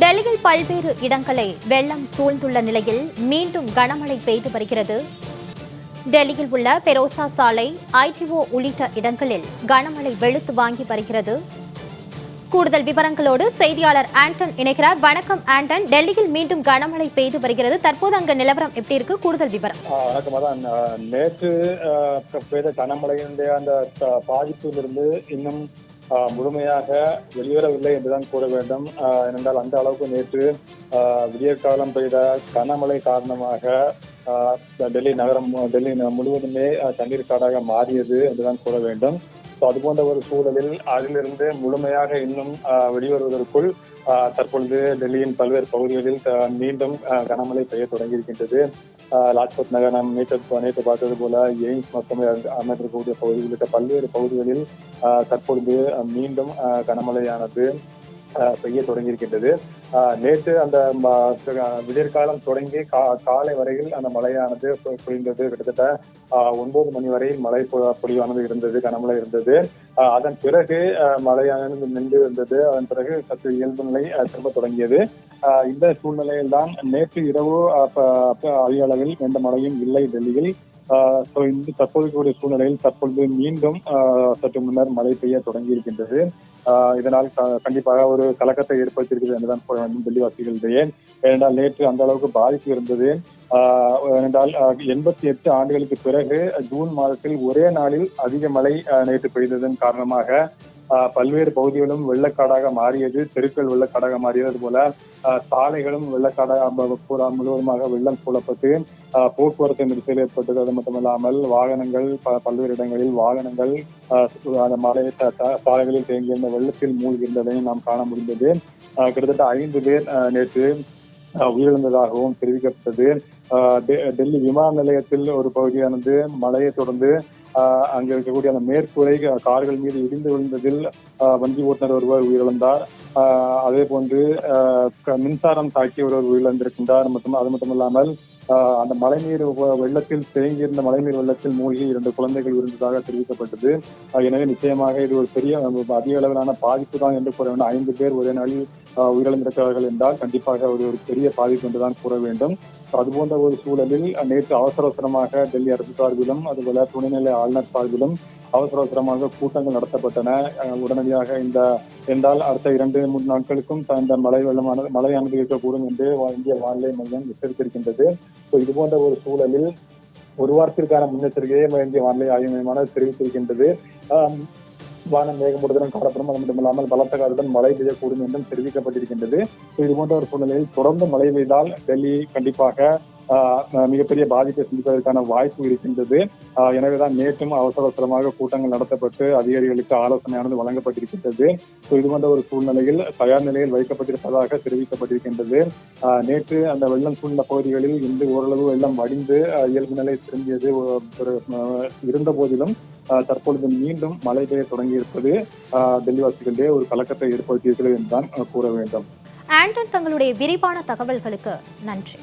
டெல்லியில் பல்வேறு இடங்களை வெள்ளம் சூழ்ந்துள்ள நிலையில் மீண்டும் கனமழை பெய்து வருகிறது. டெல்லியில் உள்ள பெரோசா சாலை ஐடிஓ உள்ளிட்ட இடங்களில் கனமழை வெளுத்து வாங்கி வருகிறது. கூடுதல் விவரங்களோடு செய்தியாளர் ஆண்டன் இணைக்கிறார் வணக்கம் ஆண்டன். டெல்லியில் மீண்டும் கனமழை பெய்து வருகிறது. தற்போது அங்க நிலவரம் எப்படி இருக்கு? கூடுதல் விவரம். வணக்கம். அதான் நேற்று பெய்த கனமழையினுடைய அந்த பாதிப்பிலிருந்து இன்னும் முழுமையாக வெளியேறவில்லை என்றுதான் கூற வேண்டும். ஏனென்றால் அந்த அளவுக்கு நேற்று விடியற்காலம் பெய்த கனமழை காரணமாக டெல்லி நகரம் மு- டெல்லி முழுவதுமே தண்ணீர் காடாக மாறியது என்றுதான் கூற வேண்டும். ஸோ அது போன்ற ஒரு சூழலில் அதிலிருந்து முழுமையாக இன்னும் வெளிவருவதற்குள் தற்பொழுது டெல்லியின் பல்வேறு பகுதிகளில் மீண்டும் கனமழை பெய்ய தொடங்கியிருக்கின்றது. லாஜ்பத் நகரம் நாம் நேற்று நேற்று பார்த்தது போல எய்ம்ஸ் மற்றும் அங்கு அமைந்திருக்கக்கூடிய பகுதி உள்ளிட்ட பல்வேறு பகுதிகளில் தற்பொழுது மீண்டும் கனமழையானது பெய்ய தொடங்கியிருக்கின்றது. நேற்று அந்த ம- விடியற்காலம் தொடங்கி கா- காலை வரையில் அந்த மழையானது பொழிந்தது. கிட்டத்தட்ட ஒன்பது மணி வரையில் மழை பொ- பொழிவானது இருந்தது கனமழை இருந்தது. அதன் பிறகு மழையானது நின்று இருந்தது. அதன் பிறகு சற்று இயல்பு நிலை திரும்ப தொடங்கியது. இந்த சூழ்நிலையில் தான் நேற்று இரவு அதிக அளவில் எந்த மழையும் இல்லை டெல்லியில். ஸோ so இந்த தற்போதைய சூழ்நிலையில் தற்பொழுது மீண்டும் ஆஹ் சற்று முன்னர் மழை பெய்ய தொடங்கி இருக்கின்றது இதனால் க- கண்டிப்பாக ஒரு கலக்கத்தை ஏற்படுத்தியிருக்கிறது என்றுதான் கூற வேண்டும் டெல்லிவாசிகளிடையே. ஏனென்றால் நேற்று அந்த அளவுக்கு பாதிப்பு இருந்தது. ஏனென்றால் எண்பத்தி எட்டு ஆண்டுகளுக்கு பிறகு ஜூன் மாதத்தில் ஒரே நாளில் அதிக மழை நேற்று பெய்ததன் காரணமாக பல்வேறு பகுதிகளும் வெள்ளக்காடாக மாறியது. தெருக்கள் வெள்ளக்காடாக மாறியது அது போல சாலைகளும் வெள்ளக்காடாக பூரா முழுவதுமாக வெள்ளம் சூழப்பட்டு போக்குவரத்து நெரிசல் ஏற்பட்டது. அது மட்டுமல்லாமல் வாகனங்கள் பல்வேறு இடங்களில் வாகனங்கள் அந்த மலை சாலைகளில் தேங்கியிருந்த வெள்ளத்தில் மூழ்கின்றதையும் நாம் காண முடிந்தது. கிட்டத்தட்ட ஐந்து பேர் நேற்று உயிரிழந்ததாகவும் தெரிவிக்கப்பட்டது. டெ- டெல்லி விமான நிலையத்தில் ஒரு பகுதியானது மழையை தொடர்ந்து அங்க இருக்கக்கூடிய அந்த மேற்கூரை கார்கள் மீது இடிந்து விழுந்ததில் வண்டி ஓட்டுநர் ஒருவர் உயிரிழந்தார். அதே போன்று மின்சாரம் தாக்கி ஒருவர் உயிரிழந்திருக்கின்றார். மற்றும் அது மட்டும் இல்லாமல் அந்த மழைநீர் வெள்ளத்தில் தேங்கியிருந்த மழைநீர் வெள்ளத்தில் மூழ்கி இரண்டு குழந்தைகள் இருந்ததாக தெரிவிக்கப்பட்டது. எனவே நிச்சயமாக இது ஒரு பெரிய அதிக அளவிலான பாதிப்பு தான் என்று கூற வேண்டும். ஐந்து பேர் ஒரே நாளில் உயிரிழந்திருக்கிறார்கள் என்றால் கண்டிப்பாக ஒரு ஒரு பெரிய பாதிப்பு என்றுதான் கூற வேண்டும். அது போன்ற ஒரு சூழலில் நேற்று அவசர அவசரமாக டெல்லி அரசு சார்பிலும் அதுபோல துணைநிலை ஆளுநர் சார்பிலும் அவசர அவசரமாக கூட்டங்கள் நடத்தப்பட்டன. உடனடியாக இந்த என்றால் அடுத்த இரண்டு மூன்று நாட்களுக்கும் த- இந்த மழை வெள்ளமானது மழையானது இருக்கக்கூடும் என்று இந்திய வானிலை மையம் எச்சரித்திருக்கின்றது. ஸோ இது போன்ற ஒரு சூழலில் ஒரு வாரத்திற்கான முன்னெச்சரிக்கையை இந்திய வானிலை ஆய்வு மையமானது தெரிவித்திருக்கின்றது. வானம் மேகமூட்டத்துடன் காணப்படும் அது மட்டுமில்லாமல் பலத்த காற்றுடன் மழை பெய்யக்கூடும் என்றும் தெரிவிக்கப்பட்டிருக்கின்றது. இது போன்ற ஒரு சூழ்நிலையில் தொடர்ந்து மழை பெய்தால் டெல்லி கண்டிப்பாக மிகப்பெரிய பாதிப்பை சந்திப்பதற்கான வாய்ப்பு இருக்கின்றது. எனவேதான் நேற்றும் அவசர அவசரமாக கூட்டங்கள் நடத்தப்பட்டு அதிகாரிகளுக்கு ஆலோசனையானது வழங்கப்பட்டிருக்கின்றது. இது போன்ற ஒரு சூழ்நிலையில் தயார் நிலையில் வைக்கப்பட்டிருப்பதாக தெரிவிக்கப்பட்டிருக்கின்றது. நேற்று அந்த வெள்ளம் சூழ்ந்த பகுதிகளில் இன்று ஓரளவு வெள்ளம் வடிந்து இயல்பு நிலை திரும்பியது இருந்த போதிலும் தற்பொழுது மீண்டும் மழை பெய்ய தொடங்கியிருப்பது ஆஹ், டெல்லிவாசிகளிடையே ஒரு கலக்கத்தை ஏற்படுத்தியிருக்கிறது என்றுதான் தான் கூற வேண்டும். ஆண்டன் தங்களுடைய விரிவான தகவல்களுக்கு நன்றி.